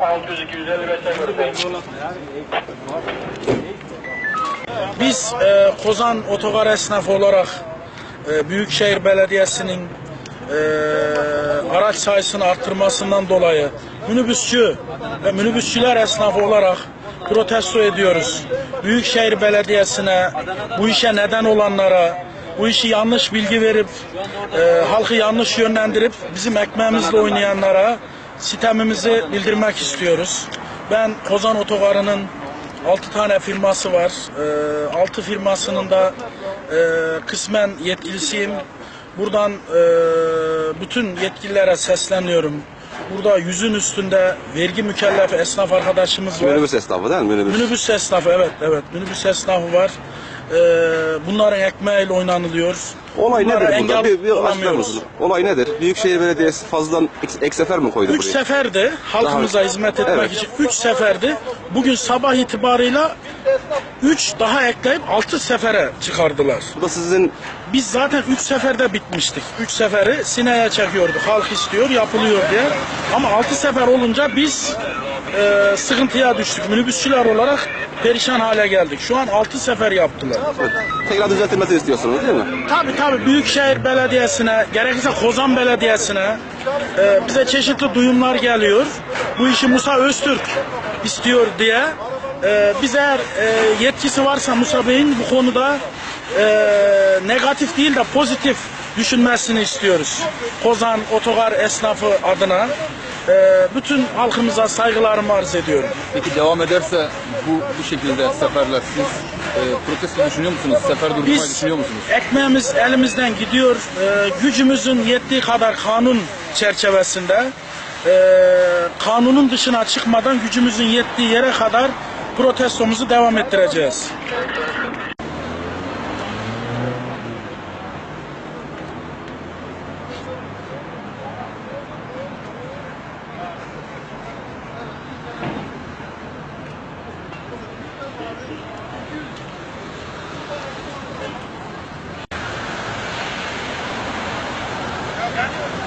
600 255 Biz e, Kozan Otogar esnafı olarak e, Büyükşehir Belediyesi'nin e, araç sayısını arttırmasından dolayı minibüsçü ve minibüsçüler esnafı olarak protesto ediyoruz. Büyükşehir Belediyesi'ne, bu işe neden olanlara, bu işi yanlış bilgi verip, e, halkı yanlış yönlendirip bizim ekmeğimizle oynayanlara sitemimizi bildirmek istiyoruz. Ben Kozan Otogarı'nın 6 tane firması var. 6 firmasının da e, kısmen yetkilisiyim. Buradan e, bütün yetkililere sesleniyorum. Burada yüzün üstünde vergi mükellefi esnaf arkadaşımız var. Minibüs esnafı değil mi? Minibüs. Minibüs esnafı evet evet minibüs esnafı var. E, bunların ekmeğiyle oynanılıyor. Olay Bunlara nedir burada? engel Bir, bir açıklar olamıyoruz. mısın? Olay nedir? Büyükşehir Belediyesi fazladan ek, ek sefer mi koydu Üç buraya? seferdi halkımıza hizmet etmek Evet. için. Üç seferdi. Bugün sabah itibarıyla üç daha ekleyip altı sefere çıkardılar. Bu da sizin Biz zaten üç seferde bitmiştik. Üç seferi sineye çekiyorduk. Halk istiyor, yapılıyor diye. Ama altı sefer olunca biz e, sıkıntıya düştük. Minibüsçüler olarak perişan hale geldik. Şu an altı sefer yaptılar. tekrar düzeltilmesini istiyorsunuz değil mi? Tabii tabii Büyükşehir Belediyesi'ne, gerekirse Kozan Belediyesi'ne e, bize çeşitli duyumlar geliyor. Bu işi Musa Öztürk istiyor diye. E, biz eğer e, yetkisi varsa Musa Bey'in bu konuda e, negatif değil de pozitif düşünmesini istiyoruz. Kozan Otogar esnafı adına e, bütün halkımıza saygılarımı arz ediyorum. Peki devam ederse bu bu şekilde seferler siz e, protesto düşünüyor musunuz? Sefer durdurmayı Biz düşünüyor musunuz? ekmeğimiz elimizden gidiyor. Ee, gücümüzün yettiği kadar kanun çerçevesinde e, kanunun dışına çıkmadan gücümüzün yettiği yere kadar protestomuzu devam ettireceğiz. Yeah.